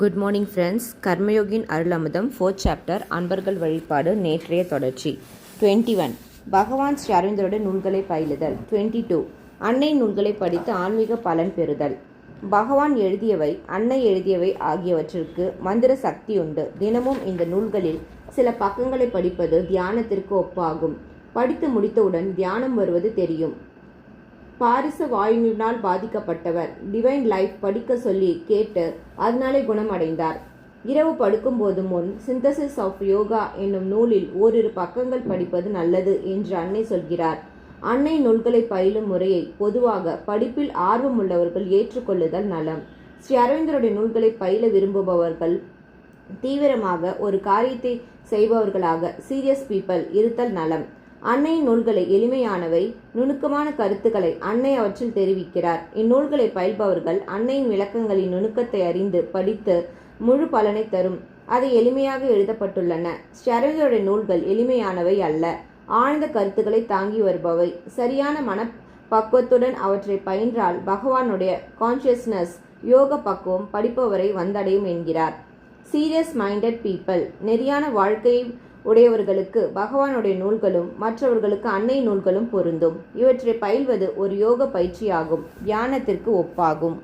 Good morning friends Karmayogin Arulamudham fourth chapter அன்பர்கள் வழிபாடு நேற்றைய தொடர்ச்சி. டுவெண்ட்டி ஒன் பகவான் ஸ்ரீ அரவிந்தருடைய நூல்களை பயிலுதல். டுவெண்ட்டி டூ அன்னை நூல்களை படித்து ஆன்மீக பலன் பெறுதல். பகவான் எழுதியவை அன்னை எழுதியவை ஆகியவற்றிற்கு மந்திர சக்தி உண்டு. தினமும் இந்த நூல்களில் சில பக்கங்களை படிப்பது தியானத்திற்கு ஒப்பாகும். படித்து முடித்தவுடன் தியானம் வருவது தெரியும். பாரிச வாயுனால் பாதிக்கப்பட்டவர். டிவைன் லைஃப் படிக்க சொல்லி கேட்டு அதனாலே குணமடைந்தார். இரவு படுக்கும்போது முன் சிந்தசிஸ் ஆஃப் யோகா என்னும் நூலில் ஓரிரு பக்கங்கள் படிப்பது நல்லது என்று அன்னை சொல்கிறார். அன்னை நூல்களை பயிலும் முறையை பொதுவாக படிப்பில் ஆர்வமுள்ளவர்கள் ஏற்றுக்கொள்ளுதல் நலம். ஸ்ரீ அரவிந்தருடைய நூல்களை பயில விரும்புபவர்கள் தீவிரமாக ஒரு காரியத்தை செய்பவர்களாக சீரியஸ் பீப்பிள் இருத்தல் நலம். அன்னையின் நூல்களை எளிமையானவை நுணுக்கமான கருத்துக்களை அன்னை அவற்றில் தெரிவிக்கிறார். இந்நூல்களை பயில்பவர்கள் அன்னையின் விளக்கங்களின் நுணுக்கத்தை அறிந்து படித்து முழு பலனை தரும். அதை எளிமையாக எழுதப்பட்டுள்ளன. ஸ்ரீ நூல்கள் எளிமையானவை அல்ல. ஆழ்ந்த கருத்துக்களை தாங்கி வருபவை. சரியான மன பக்குவத்துடன் அவற்றை பயின்றால் பகவானுடைய கான்சியஸ்னஸ் யோக பக்குவம் படிப்பவரை வந்தடையும் என்கிறார். சீரியஸ் மைண்டட் பீப்பிள் நெறியான வாழ்க்கையை உடையவர்களுக்கு பகவானுடைய நூல்களும் மற்றவர்களுக்கு அன்னை நூல்களும் பொருந்தும். இவற்றை பயில்வது ஒரு யோக பயிற்சியாகும் தியானத்திற்கு ஒப்பாகும்.